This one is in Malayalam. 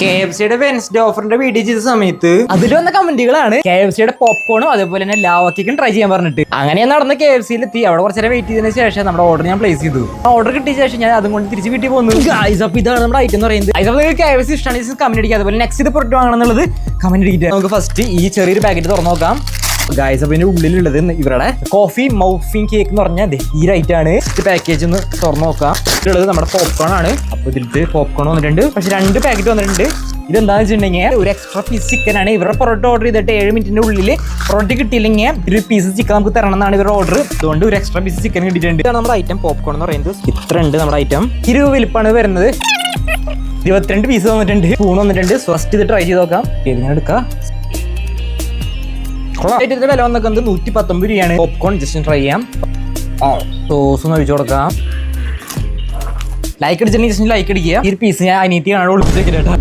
കെ എഫ് സിയുടെ വെൻസ്ഡേ ഓഫറിന്റെ വീഡിയോ ചെയ്ത സമയത്ത് അതിൽ വന്ന കമന്റുകളാണ്. കെ എഫ് സിയുടെ പോപ്കോണും അതേപോലെ തന്നെ ലാവക്കിക്കും ട്രൈ ചെയ്യാൻ പറഞ്ഞിട്ട്. അങ്ങനെ ഞാൻ നടന്ന് കെ എഫ് സിയിൽ എത്തി അവിടെ കുറച്ച് നേരം വെയിറ്റ് ചെയ്തതിന് ശേഷം നമ്മുടെ ഓർഡർ ഞാൻ പ്ലേസ് ചെയ്തു. ഓർഡർ കിട്ടിയ ശേഷം ഞാൻ അതും കൊണ്ട് തിരിച്ച് വീട്ടിൽ പോകുന്നു ഗൈസ് ഇതാണ് നമ്മുടെ ഐറ്റം എന്ന് പറയുന്നത്. ഗൈസ് അപ്പോൾ കെ എഫ് സി ഇഷ്ടമാണ് കമന്റ് അടിക്കുക. അതുപോലെ നെക്സ്റ്റ് ഇത് പ്രൊഡക്റ്റ് വാങ്ങണമെന്നുള്ളത് കമന്റ് അടിക്കുക. നമുക്ക് ഫസ്റ്റ് ഈ ചെറിയൊരു പാക്കറ്റ് തുറന്നു നോക്കാം. ഗായ്സ് അപ്പോൾ ഇതിന്റെ ഉള്ളിലുള്ളത് ഇവരുടെ കോഫി മൗഫിങ് കേക്ക് എന്ന് പറഞ്ഞാൽ ഈ റൈറ്റ് ആണ്. പാക്കേജ് ഒന്ന് തുറന്നു നോക്കാം. ഇതിലുള്ളത് നമ്മുടെ പോപ്കോൺ ആണ്. അപ്പോൾ ഇതിൽ പോപ്കോൺ വന്നിട്ടുണ്ട്. പക്ഷെ രണ്ട് പാക്കറ്റ് വന്നിട്ടുണ്ട്. ഇതെന്താണെന്ന് വെച്ചിട്ടുണ്ടെങ്കിൽ ഒരു എക്സ്ട്രാ പീസ് ചിക്കൻ ആണ്. ഇവരുടെ പൊറോട്ട ഓർഡർ ചെയ്തിട്ട് ഏഴ് മിനിറ്റിന്റെ ഉള്ളിൽ പൊറോട്ട കിട്ടിയില്ലെങ്കിൽ ഒരു പീസ് ചിക്കൻ നമുക്ക് തരണം എന്നാണ് ഇവരുടെ ഓർഡർ അതുകൊണ്ട് ഒരു എക്സ്ട്രാ പീസ് ചിക്കൻ കിട്ടിയിട്ടുണ്ട്. ഇതാണ് നമ്മുടെ ഐറ്റം പോപ്കോൺ എന്ന് പറയുന്നത്. ഇത്ര ഉണ്ട് നമ്മുടെ ഐറ്റം ഇരുപത് വലിപ്പാണ് വരുന്നത്. ഇരുപത്തിരണ്ട് പീസ് വന്നിട്ടുണ്ട്. സ്പൂൺ വന്നിട്ടുണ്ട്. ഫസ്റ്റ് ഇത് ട്രൈ ചെയ്ത് നോക്കാം. എടുക്കാം. ഇതിന്റെ വില വന്നൊക്കെ നൂറ്റി പത്തൊമ്പത് രൂപയാണ്. പോപ്കോൺ ജസ്റ്റ് ട്രൈ ചെയ്യാം. സോസ് ഒന്ന് ഒഴിച്ചു കൊടുക്കാം. ലൈക്ക് അടിച്ചിട്ടുണ്ടെങ്കിൽ ജസ്റ്റ് ലൈക്ക് അടിക്കുക. ഈ പീസ് ഞാൻ അനിയത്തി കാണാൻ ഒളിപ്പിച്ചേക്കില്ല